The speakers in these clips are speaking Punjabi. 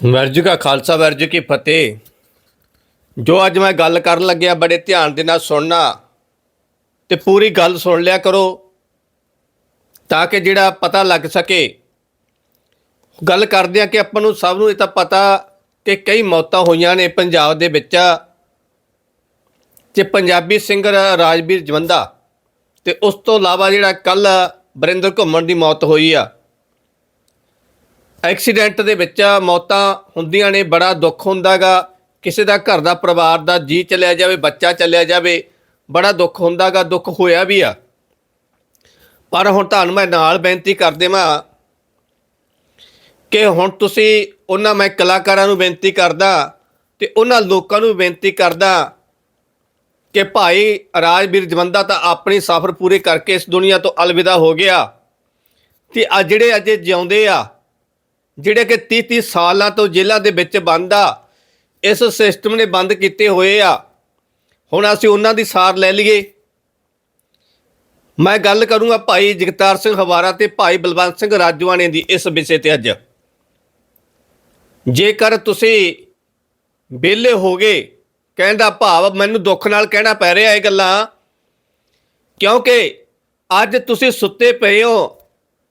ਵਾਹਿਗੁਰੂ ਕਾ ਖਾਲਸਾ ਵਾਹਿਗੁਰੂ ਕੀ ਫਤਿਹ। ਜੋ ਅੱਜ ਮੈਂ ਗੱਲ ਕਰਨ ਲੱਗਿਆ, ਬੜੇ ਧਿਆਨ ਦੇ ਨਾਲ ਸੁਣਨਾ, ਤੇ ਪੂਰੀ ਗੱਲ ਸੁਣ ਲਿਆ ਕਰੋ, ਤਾਂ ਕਿ ਜਿਹੜਾ ਪਤਾ ਲੱਗ ਸਕੇ। ਗੱਲ ਕਰਦੇ ਆ ਕਿ ਆਪਾਂ ਨੂੰ ਸਭ ਨੂੰ ਇਹ ਤਾਂ ਪਤਾ ਕਿ ਕਈ ਮੌਤਾਂ ਹੋਈਆਂ ਨੇ ਪੰਜਾਬ ਦੇ ਵਿੱਚ। ਤੇ ਪੰਜਾਬੀ ਸਿੰਗਰ ਰਾਜਵੀਰ ਜਵੰਦਾ, ਤੇ ਉਸ ਤੋਂ ਇਲਾਵਾ ਜਿਹੜਾ ਕੱਲ ਬਰਿੰਦਰ ਘੁੰਮਣ ਦੀ ਮੌਤ ਹੋਈ ਆ ਐਕਸੀਡੈਂਟ ਦੇ ਵਿੱਚ ਮੌਤਾਂ ਹੁੰਦੀਆਂ ਨੇ, ਬੜਾ ਦੁੱਖ ਹੁੰਦਾਗਾ। ਕਿਸੇ ਦਾ ਘਰ ਦਾ ਪਰਿਵਾਰ ਦਾ ਜੀ ਚੱਲਿਆ ਜਾਵੇ, ਬੱਚਾ ਚੱਲਿਆ ਜਾਵੇ, ਬੜਾ ਦੁੱਖ ਹੁੰਦਾਗਾ, ਦੁੱਖ ਹੋਇਆ ਵੀ ਆ। ਪਰ ਹੁਣ ਤੁਹਾਨੂੰ ਮੈਂ ਨਾਲ ਬੇਨਤੀ ਕਰ ਦੇਵਾਂ ਕਿ ਹੁਣ ਤੁਸੀਂ ਉਹਨਾਂ, ਮੈਂ ਕਲਾਕਾਰਾਂ ਨੂੰ ਬੇਨਤੀ ਕਰਦਾ ਤੇ ਉਹਨਾਂ ਲੋਕਾਂ ਨੂੰ ਬੇਨਤੀ ਕਰਦਾ ਕਿ ਭਾਈ ਰਾਜਵੀਰ ਜਵੰਦਾ ਤਾਂ ਆਪਣੀ ਸਫ਼ਰ ਪੂਰੇ ਕਰਕੇ ਇਸ ਦੁਨੀਆ ਤੋਂ ਅਲਵਿਦਾ ਹੋ ਗਿਆ ਤੇ ਆ ਜਿਹੜੇ ਅਜੇ ਜਿਉਂਦੇ ਆ ਜਿਹੜੇ ਕਿ 30 30 ਸਾਲਾਂ ਤੋਂ ਜੇਲ੍ਹਾਂ ਦੇ ਵਿੱਚ ਬੰਦ ਆ, ਇਸ ਸਿਸਟਮ ਨੇ ਬੰਦ ਕੀਤੇ ਹੋਏ ਆ। ਹੁਣ ਅਸੀਂ ਉਹਨਾਂ ਦੀ ਸਾਰ ਲੈ ਲਈਏ। ਮੈਂ ਗੱਲ ਕਰੂੰਗਾ ਭਾਈ ਜਗਤਾਰ ਸਿੰਘ ਹਵਾਰਾ ਤੇ ਭਾਈ ਬਲਵੰਤ ਸਿੰਘ ਰਾਜਵਾਨੇ ਦੀ ਇਸ ਵਿਸ਼ੇ ਤੇ ਅੱਜ। ਜੇਕਰ ਤੁਸੀਂ ਵਿਹਲੇ ਹੋਗੇ ਕਹਿੰਦਾ ਭਾਵ ਮੈਨੂੰ ਦੁੱਖ ਨਾਲ ਕਹਿਣਾ ਪੈ ਰਿਹਾ ਇਹ ਗੱਲਾਂ, ਕਿਉਂਕਿ ਅੱਜ ਤੁਸੀਂ ਸੁੱਤੇ ਪਏ ਹੋ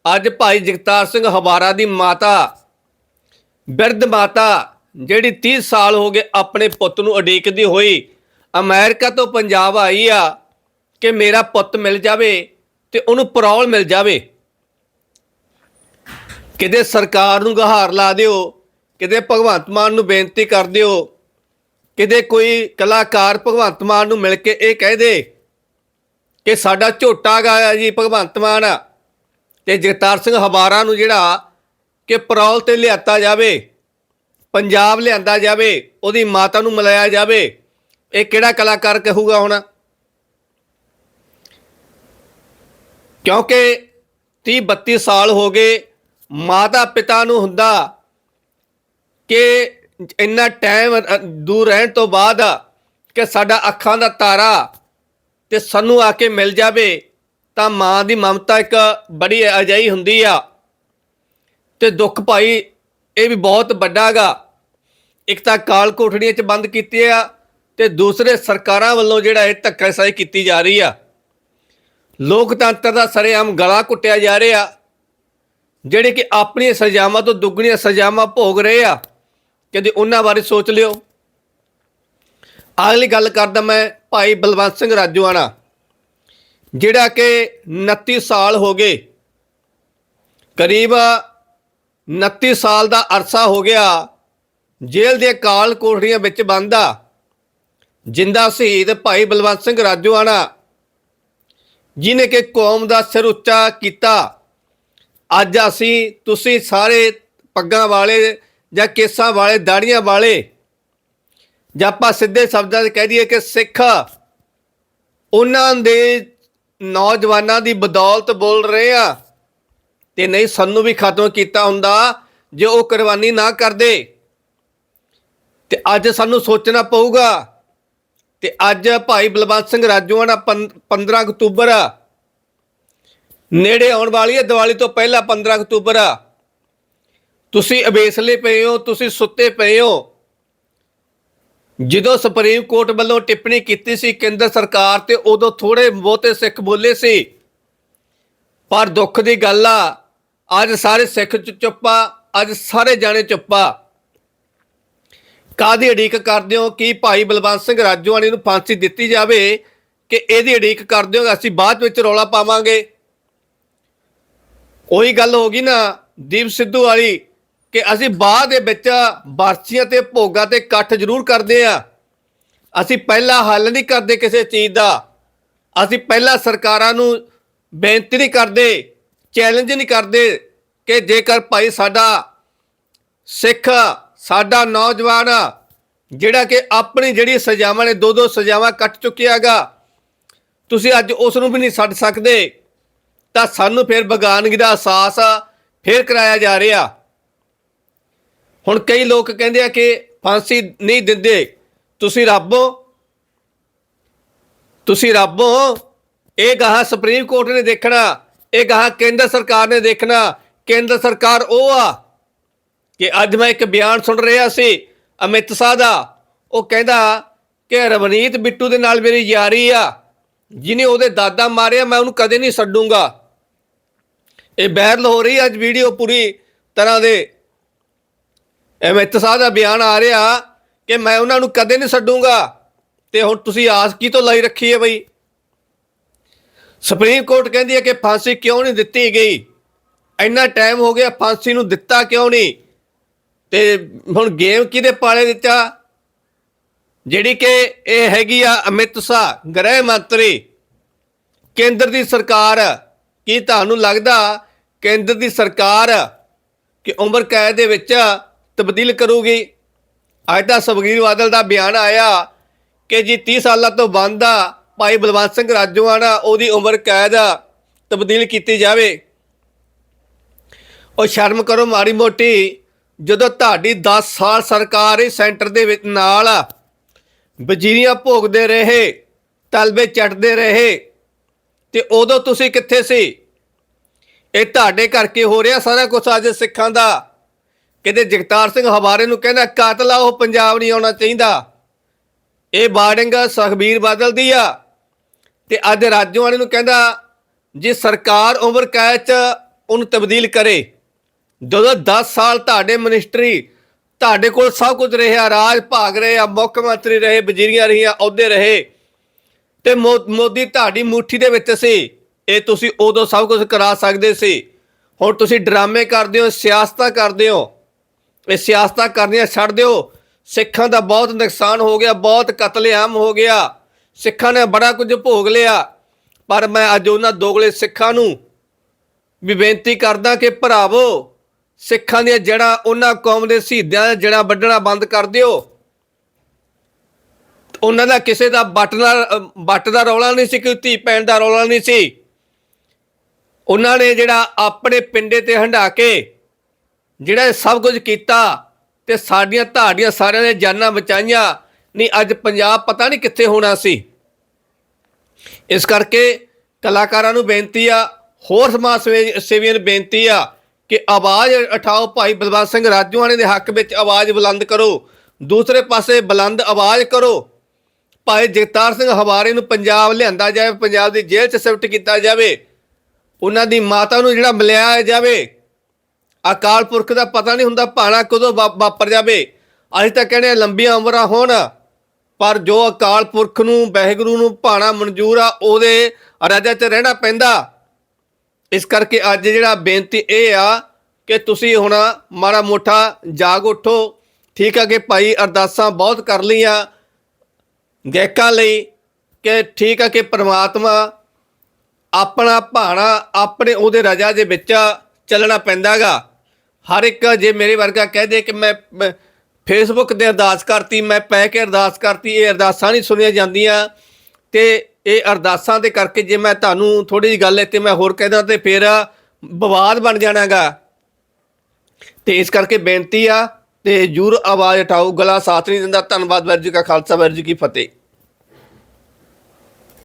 ਅੱਜ ਭਾਈ ਜਗਤਾਰ ਸਿੰਘ ਹਵਾਰਾ ਦੀ ਮਾਤਾ, ਬਿਰਧ ਮਾਤਾ, ਜਿਹੜੀ 30 ਸਾਲ ਹੋ ਗਏ ਆਪਣੇ ਪੁੱਤ ਨੂੰ ਉਡੀਕਦੀ ਹੋਈ, ਅਮਰੀਕਾ ਤੋਂ ਪੰਜਾਬ ਆਈ ਆ ਕਿ ਮੇਰਾ ਪੁੱਤ ਮਿਲ ਜਾਵੇ ਤੇ ਉਹਨੂੰ ਪਰੌਲ ਮਿਲ ਜਾਵੇ। ਕਿਤੇ ਸਰਕਾਰ ਨੂੰ ਗਹਾਰ ਲਾ ਦਿਓ, ਕਿਤੇ ਭਗਵੰਤ ਮਾਨ ਨੂੰ ਬੇਨਤੀ ਕਰ ਦਿਓ, ਕਿਤੇ ਕੋਈ ਕਲਾਕਾਰ ਭਗਵੰਤ ਮਾਨ ਨੂੰ ਮਿਲ ਕੇ ਇਹ ਕਹਿ ਦੇ ਕਿ ਸਾਡਾ ਝੋਟਾ ਗਾਇਆ ਜੀ ਭਗਵੰਤ ਮਾਨ ਤੇ ਜਗਤਾਰ ਸਿੰਘ ਹਵਾਰਾ ਨੂੰ ਜਿਹੜਾ ਕਿ ਪਰੌਲ ਤੇ ਲਿਆਤਾ ਜਾਵੇ, ਪੰਜਾਬ ਲਿਆਂਦਾ ਜਾਵੇ, ਉਹਦੀ ਮਾਤਾ ਨੂੰ ਮਿਲਾਇਆ ਜਾਵੇ, ਇਹ ਕਿਹੜਾ ਕਲਾਕਾਰ ਕਹੂਗਾ ਹੁਣ? ਕਿਉਂਕਿ 30 32 ਸਾਲ ਹੋ ਗਏ ਮਾਤਾ ਪਿਤਾ ਨੂੰ ਹੁੰਦਾ ਕਿ ਇੰਨਾ ਟਾਈਮ ਦੂਰ ਰਹਿਣ ਤੋਂ ਬਾਅਦ ਕਿ ਸਾਡਾ ਅੱਖਾਂ ਦਾ ਤਾਰਾ ਤੇ ਸਾਨੂੰ ਆ ਕੇ ਮਿਲ ਜਾਵੇ ਤਾਂ ਮਾਂ ਦੀ ਮਮਤਾ ਇੱਕ ਬੜੀ ਅਜਾਈ ਹੁੰਦੀ ਆ। ਤੇ ਦੁੱਖ ਭਾਈ ਇਹ ਵੀ ਬਹੁਤ ਵੱਡਾਗਾ ਇੱਕ ਤਾਂ ਕਾਲ ਕੋਠੜੀਆਂ 'ਚ ਬੰਦ ਕੀਤੀ ਆ ਤੇ ਦੂਸਰੇ ਸਰਕਾਰਾਂ ਵੱਲੋਂ ਜਿਹੜਾ ਇਹ ਧੱਕਾਸ਼ਾਹੀ ਕੀਤੀ ਜਾ ਰਹੀ ਆ। ਲੋਕਤੰਤਰ ਦਾ ਸਰੇਆਮ ਗਲਾ ਕੁੱਟਿਆ ਜਾ ਰਿਹਾ। ਜਿਹੜੇ ਕਿ ਆਪਣੀਆਂ ਸਜ਼ਾਵਾਂ ਤੋਂ ਦੁੱਗਣੀਆਂ ਸਜ਼ਾਵਾਂ ਭੋਗ ਰਹੇ ਆ। ਕਦੇ ਉਹਨਾਂ ਬਾਰੇ ਸੋਚ ਲਿਓ। ਅਗਲੀ ਗੱਲ ਕਰਦਾ ਮੈਂ ਭਾਈ ਬਲਵੰਤ ਸਿੰਘ ਰਾਜੂਆਣਾ। ਜਿਹੜਾ ਕਿ 29 ਸਾਲ ਹੋ ਗਏ। ਕਰੀਬ 29 ਸਾਲ ਦਾ ਅਰਸਾ ਹੋ ਗਿਆ। ਜੇਲ੍ਹ ਦੇ ਕਾਲ ਕੋਠੜੀਆਂ ਵਿੱਚ ਬੰਦ ਆ। ਜਿੰਦਾ ਸ਼ਹੀਦ ਭਾਈ ਬਲਵੰਤ ਸਿੰਘ ਰਾਜੂਆਣਾ ਜਿਨੇ ਕਿ ਕੌਮ ਦਾ ਸਿਰ ਉੱਚਾ ਕੀਤਾ। ਅੱਜ ਅਸੀਂ ਤੁਸੀਂ ਸਾਰੇ ਪੱਗਾਂ ਵਾਲੇ ਜਾਂ ਕੇਸਾਂ ਵਾਲੇ ਦਾੜੀਆਂ ਵਾਲੇ ਜਾਂ ਆਪਾਂ ਸਿੱਧੇ ਸ਼ਬਦਾਂ 'ਚ ਕਹਿ ਦਈਏ ਕਿ ਸਿੱਖ, ਉਹਨਾਂ ਦੇ ਨੌਜਵਾਨਾਂ ਦੀ ਬਦੌਲਤ ਬੋਲ ਰਹੇ ਆ। ਤੇ ਨਹੀਂ, ਸਾਨੂੰ ਵੀ ਖਤਮ ਕੀਤਾ ਹੁੰਦਾ ਜੇ ਉਹ ਕੁਰਬਾਨੀ ਨਾ ਕਰਦੇ। ਤੇ ਅੱਜ ਸਾਨੂੰ ਸੋਚਣਾ ਪਊਗਾ। ਤੇ ਅੱਜ ਭਾਈ ਬਲਵੰਤ ਸਿੰਘ ਰਾਜੂਆਣਾ 15 ਅਕਤੂਬਰ ਆ। ਨੇੜੇ ਆਉਣ ਵਾਲੀ ਹੈ ਦੀਵਾਲੀ ਤੋਂ ਪਹਿਲਾਂ 15 ਅਕਤੂਬਰ ਆ। ਤੁਸੀਂ ਅਬੇਸਲੇ ਪਏ ਹੋ, ਤੁਸੀਂ ਸੁੱਤੇ ਪਏ ਹੋ। ਜਦੋਂ ਸੁਪਰੀਮ ਕੋਰਟ ਵੱਲੋਂ ਟਿੱਪਣੀ ਕੀਤੀ ਸੀ ਕੇਂਦਰ ਸਰਕਾਰ ਤੇ ਉਦੋਂ ਥੋੜੇ ਬਹੁਤੇ ਸਿੱਖ ਬੋਲੇ ਸੀ। ਪਰ ਦੁੱਖ ਦੀ ਗੱਲ ਆ, ਅੱਜ ਸਾਰੇ ਸਿੱਖ ਚੁੱਪਾ ਅੱਜ ਸਾਰੇ ਜਾਣੇ ਚੁੱਪਾ ਕਾਦੀ ਅੜੀਕ ਕਰਦੇ ਹੋ ਕਿ ਭਾਈ ਬਲਵੰਤ ਸਿੰਘ ਰਾਜੋਆਣੀ ਨੂੰ ਫਾਂਸੀ ਦਿੱਤੀ ਜਾਵੇ ਕਿ ਇਹਦੀ ਅੜੀਕ ਕਰ ਦਿਓ ਅਸੀਂ ਬਾਅਦ ਵਿੱਚ ਰੌਲਾ ਪਾਵਾਂਗੇ। ਉਹੀ ਗੱਲ ਹੋ ਗਈ ਨਾ, ਦੀਪ ਸਿੱਧੂ ਵਾਲੀ। ਕਿ ਅਸੀਂ ਬਾਅਦ ਦੇ ਵਿੱਚ ਬਰਸੀਆਂ ਤੇ ਭੋਗਾਂ ਤੇ ਇਕੱਠ ਜ਼ਰੂਰ ਕਰਦੇ ਆ ਅਸੀਂ ਪਹਿਲਾਂ ਹੱਲ ਨਹੀਂ ਕਰਦੇ ਕਿਸੇ ਚੀਜ਼ ਦਾ। ਅਸੀਂ ਪਹਿਲਾਂ ਸਰਕਾਰਾਂ ਨੂੰ ਬੇਨਤੀ ਨਹੀਂ ਕਰਦੇ ਚੈਲੰਜ ਨਹੀਂ ਕਰਦੇ ਕਿ ਜੇਕਰ ਭਾਈ ਸਾਡਾ ਸਿੱਖ, ਸਾਡਾ ਨੌਜਵਾਨ ਜਿਹੜਾ ਕਿ ਆਪਣੀ ਜਿਹੜੀ ਸਜ਼ਾਵਾਂ ਨੇ ਦੋ ਦੋ ਸਜ਼ਾਵਾਂ ਕੱਟ ਚੁੱਕਿਆਗਾ ਤੁਸੀਂ ਅੱਜ ਉਸ ਨੂੰ ਵੀ ਨਹੀਂ ਛੱਡ ਸਕਦੇ, ਤਾਂ ਸਾਨੂੰ ਫਿਰ ਬਗਾਨਗੀ ਦਾ ਅਹਿਸਾਸ ਫਿਰ ਕਰਾਇਆ ਜਾ ਰਿਹਾ। ਹੁਣ ਕਈ ਲੋਕ ਕਹਿੰਦੇ ਆ ਕਿ ਫਾਂਸੀ ਨਹੀਂ ਦਿੰਦੇ। ਤੁਸੀਂ ਰੱਬ ਹੋ। ਤੁਸੀਂ ਰੱਬ ਹੋ। ਇਹ ਗਾਹ ਸੁਪਰੀਮ ਕੋਰਟ ਨੇ ਦੇਖਣਾ। ਇਹ ਗਾਹ ਕੇਂਦਰ ਸਰਕਾਰ ਨੇ ਦੇਖਣਾ। ਕੇਂਦਰ ਸਰਕਾਰ ਉਹ ਆ ਕਿ ਅੱਜ ਮੈਂ ਇੱਕ ਬਿਆਨ ਸੁਣ ਰਿਹਾ ਸੀ, ਅਮਿਤ ਸ਼ਾਹ ਦਾ। ਉਹ ਕਹਿੰਦਾ ਕਿ ਰਵਨੀਤ ਬਿੱਟੂ ਦੇ ਨਾਲ ਮੇਰੀ ਯਾਰੀ ਆ। ਜਿਹਨੇ ਉਹਦੇ ਦਾਦਾ ਮਾਰਿਆ, ਮੈਂ ਉਹਨੂੰ ਕਦੇ ਨਹੀਂ ਛੱਡੂੰਗਾ। ਇਹ ਬਹਿਰਲ ਹੋ ਰਹੀ ਅੱਜ ਵੀਡੀਓ ਪੂਰੀ ਤਰ੍ਹਾਂ ਦੇ। ਅਮਿਤ ਸ਼ਾਹ ਦਾ ਬਿਆਨ ਆ ਰਿਹਾ ਕਿ ਮੈਂ ਉਹਨਾਂ ਨੂੰ ਕਦੇ ਨਹੀਂ ਛੱਡੂੰਗਾ। ਤੇ ਹੁਣ ਤੁਸੀਂ ਆਸ ਕੀ ਤੋਂ ਲਾਈ ਰੱਖੀ ਹੈ ਬਈ? ਸੁਪਰੀਮ ਕੋਰਟ ਕਹਿੰਦੀ ਹੈ ਕਿ ਫਾਂਸੀ ਕਿਉਂ ਨਹੀਂ ਦਿੱਤੀ ਗਈ? ਇੰਨਾ ਟਾਈਮ ਹੋ ਗਿਆ, ਫਾਂਸੀ ਨੂੰ ਦਿੱਤਾ ਕਿਉਂ ਨਹੀਂ? ਤੇ ਹੁਣ ਗੇਮ ਕਿਹਦੇ ਪਾਲੇ ਦਿੱਤਾ? ਜਿਹੜੀ ਕਿ ਇਹ ਹੈਗੀ ਆ ਅਮਿਤ ਸ਼ਾਹ, ਗ੍ਰਹਿ ਮੰਤਰੀ। ਕੇਂਦਰ ਦੀ ਸਰਕਾਰ, ਕੀ ਤੁਹਾਨੂੰ ਲੱਗਦਾ ਕੇਂਦਰ ਦੀ ਸਰਕਾਰ ਕਿ ਉਮਰ ਕੈਦ ਦੇ ਵਿੱਚ ਤਬਦੀਲ ਕਰੂਗੀ। ਅੱਜ ਦਾ ਸੁਖਬੀਰ ਬਾਦਲ ਦਾ ਬਿਆਨ ਆਇਆ ਕਿ ਜੀ 30 ਸਾਲਾਂ ਤੋਂ ਬੰਦ ਆ, ਭਾਈ ਬਲਵੰਤ ਸਿੰਘ ਰਾਜੋਆਣਾ ਉਹਦੀ ਉਮਰ ਕੈਦ ਤਬਦੀਲ ਕੀਤੀ ਜਾਵੇ। ਉਹ ਸ਼ਰਮ ਕਰੋ ਮਾੜੀ ਮੋਟੀ, ਜਦੋਂ ਤੁਹਾਡੀ 10 ਸਾਲ ਸਰਕਾਰ ਹੀ ਸੈਂਟਰ ਦੇ ਵਿੱਚ ਨਾਲ ਵਜ਼ੀਰੀਆਂ ਭੋਗਦੇ ਰਹੇ ਤਲਬੇ ਚੱਟਦੇ ਰਹੇ, ਤੇ ਉਦੋਂ ਤੁਸੀਂ ਕਿੱਥੇ ਸੀ? ਇਹ ਤੁਹਾਡੇ ਕਰਕੇ ਹੋ ਰਿਹਾ ਸਾਰਾ ਕੁਝ ਅੱਜ ਸਿੱਖਾਂ ਦਾ। ਕਿਤੇ ਜਗਤਾਰ ਸਿੰਘ ਹਵਾਰੇ ਨੂੰ ਕਹਿੰਦਾ, ਕਾਤਲ ਆ ਉਹ ਪੰਜਾਬ ਨਹੀਂ ਆਉਣਾ ਚਾਹੀਦਾ। ਇਹ ਬਾਰਡਿੰਗ ਸੁਖਬੀਰ ਬਾਦਲ ਦੀ ਆ। ਤੇ ਅੱਜ ਰਾਜੋਆਣੇ ਨੂੰ ਕਹਿੰਦਾ, ਜੇ ਸਰਕਾਰ ਉਮਰ ਕੈਦ ਚ ਉਹਨੂੰ ਤਬਦੀਲ ਕਰੇ, ਜਦੋਂ 10 ਸਾਲ ਤੁਹਾਡੇ ਮਿਨਿਸਟਰੀ ਤੁਹਾਡੇ ਕੋਲ ਸਭ ਕੁਝ ਰਿਹਾ, ਰਾਜ ਭਾਗ ਰਹੇ ਆ ਮੁੱਖ ਮੰਤਰੀ ਰਹੇ, ਵਜ਼ੀਰੀਆਂ ਰਹੀਆਂ, ਅਹੁਦੇ ਰਹੇ, ਤੇ ਮੋ- ਮੋਦੀ ਤੁਹਾਡੀ ਮੁੱਠੀ ਦੇ ਵਿੱਚ ਸੀ, ਇਹ ਤੁਸੀਂ ਉਦੋਂ ਸਭ ਕੁਝ ਕਰਾ ਸਕਦੇ ਸੀ। ਹੁਣ ਤੁਸੀਂ ਡਰਾਮੇ ਕਰਦੇ ਹੋ, ਸਿਆਸਤਾਂ ਕਰਦੇ ਹੋ ਇਹ ਸਿਆਸਤਾਂ ਕਰਨੀਆਂ ਛੱਡ ਦਿਓ। ਸਿੱਖਾਂ ਦਾ ਬਹੁਤ ਨੁਕਸਾਨ ਹੋ ਗਿਆ ਬਹੁਤ ਕਤਲੇਆਮ ਹੋ ਗਿਆ। ਸਿੱਖਾਂ ਨੇ ਬੜਾ ਕੁਝ ਭੋਗ ਲਿਆ। ਪਰ ਮੈਂ ਅੱਜ ਉਹਨਾਂ ਦੋਗਲੇ ਸਿੱਖਾਂ ਨੂੰ ਵੀ ਬੇਨਤੀ ਕਰਦਾ ਕਿ ਭਰਾਵੋ ਸਿੱਖਾਂ ਦੀਆਂ ਜੜ੍ਹਾਂ ਉਹਨਾਂ ਕੌਮ ਦੇ ਸ਼ਹੀਦਾਂ ਦੀਆਂ ਜੜ੍ਹਾਂ ਵੱਢਣਾ ਬੰਦ ਕਰ ਦਿਓ। ਉਹਨਾਂ ਦਾ ਕਿਸੇ ਦਾ ਬੱਟ ਨਾਲ ਅ, ਬੱਟ ਦਾ ਰੌਲਾ ਨਹੀਂ ਸੀ ਕਿ ਧੀ ਪੈਣ ਦਾ ਰੌਲਾ ਨਹੀਂ ਸੀ। ਉਹਨਾਂ ਨੇ ਜਿਹੜਾ ਆਪਣੇ ਪਿੰਡੇ ਤੇ ਹੰਢਾ ਕੇ ਜਿਹੜਾ ਇਹ ਸਭ ਕੁਝ ਕੀਤਾ ਤੇ ਸਾਡੀਆਂ ਤੁਹਾਡੀਆਂ ਸਾਰਿਆਂ ਨੇ ਜਾਨਾਂ ਬਚਾਈਆਂ ਨਹੀਂ ਅੱਜ ਪੰਜਾਬ ਪਤਾ ਨਹੀਂ ਕਿੱਥੇ ਹੋਣਾ ਸੀ। ਇਸ ਕਰਕੇ ਕਲਾਕਾਰਾਂ ਨੂੰ ਬੇਨਤੀ ਆ, ਹੋਰ ਸਮਾਜ ਸੇਵੀ- ਸੇਵੀਆਂ ਨੂੰ ਬੇਨਤੀ ਆ ਕਿ ਆਵਾਜ਼ ਉਠਾਓ ਭਾਈ ਬਲਵੰਤ ਸਿੰਘ ਰਾਜੂਆਣੇ ਦੇ ਹੱਕ ਵਿੱਚ ਆਵਾਜ਼ ਬੁਲੰਦ ਕਰੋ। ਦੂਸਰੇ ਪਾਸੇ ਬੁਲੰਦ ਆਵਾਜ਼ ਕਰੋ। ਭਾਈ ਜਗਤਾਰ ਸਿੰਘ ਹਵਾਰੇ ਨੂੰ ਪੰਜਾਬ ਲਿਆਂਦਾ ਜਾਵੇ, ਪੰਜਾਬ ਦੀ ਜੇਲ੍ਹ 'ਚ ਸ਼ਿਫਟ ਕੀਤਾ ਜਾਵੇ। ਉਹਨਾਂ ਦੀ ਮਾਤਾ ਨੂੰ ਜਿਹੜਾ ਮਿਲਿਆ ਜਾਵੇ ਅਕਾਲ ਪੁਰਖ ਦਾ ਪਤਾ ਨਹੀਂ ਹੁੰਦਾ ਭਾਣਾ ਕਦੋਂ ਵਾ- ਵਾਪਰ ਜਾਵੇ। ਅਸੀਂ ਤਾਂ ਕਹਿੰਦੇ ਲੰਬੀਆਂ ਉਮਰਾਂ ਹੋਣ, ਪਰ ਜੋ ਅਕਾਲ ਪੁਰਖ ਨੂੰ, ਵਾਹਿਗੁਰੂ ਨੂੰ ਭਾਣਾ ਮਨਜ਼ੂਰ ਆ, ਉਹਦੇ ਰਾਜਾ 'ਚ ਰਹਿਣਾ ਪੈਂਦਾ। ਇਸ ਕਰਕੇ ਅੱਜ ਜਿਹੜਾ ਬੇਨਤੀ ਇਹ ਆ ਕਿ ਤੁਸੀਂ ਹੁਣ ਮਾੜਾ ਮੋਟਾ ਜਾਗ ਉਠੋ। ਠੀਕ ਆ ਕਿ ਭਾਈ ਅਰਦਾਸਾਂ ਬਹੁਤ ਕਰ ਲਈਆਂ। ਗਾਇਕਾਂ ਲਈ ਕਿ ਠੀਕ ਆ ਕਿ ਪ੍ਰਮਾਤਮਾ ਆਪਣਾ ਭਾਣਾ ਆਪਣੇ ਉਹਦੇ ਰਜਾ ਦੇ ਵਿੱਚ ਚੱਲਣਾ ਪੈਂਦਾਗਾ। ਹਰ ਇੱਕ ਜੇ ਮੇਰੇ ਵਰਗਾ ਕਹਿ ਦੇ ਕਿ ਮੈਂ ਫੇਸਬੁੱਕ ਤੇ ਅਰਦਾਸ ਕਰਤੀ, ਮੈਂ ਪੈ ਕੇ ਅਰਦਾਸ ਕਰਤੀ, ਇਹ ਅਰਦਾਸਾਂ ਨਹੀਂ ਸੁਣੀਆਂ ਜਾਂਦੀਆਂ। ਤੇ ਇਹ ਅਰਦਾਸਾਂ ਦੇ ਕਰਕੇ ਜੇ ਮੈਂ ਤੁਹਾਨੂੰ ਥੋੜੀ ਜਿਹੀ ਗੱਲ ਇੱਥੇ ਮੈਂ ਹੋਰ ਕਹਿਦਾ ਤੇ ਫਿਰ ਵਿਵਾਦ ਬਣ ਜਾਣਾਗਾ। ਤੇ ਇਸ ਕਰਕੇ ਬੇਨਤੀ ਆ ਤੇ ਜੂਰ ਆਵਾਜ਼ ਉਠਾਓ, ਗਲਾ ਸਾਥ ਨਹੀਂ ਦਿੰਦਾ। ਧੰਨਵਾਦ ਵਾਹਿਗੁਰੂ ਕਾ ਖਾਲਸਾ, ਵਾਹਿਗੁਰੂ ਕੀ ਫਤਿਹ।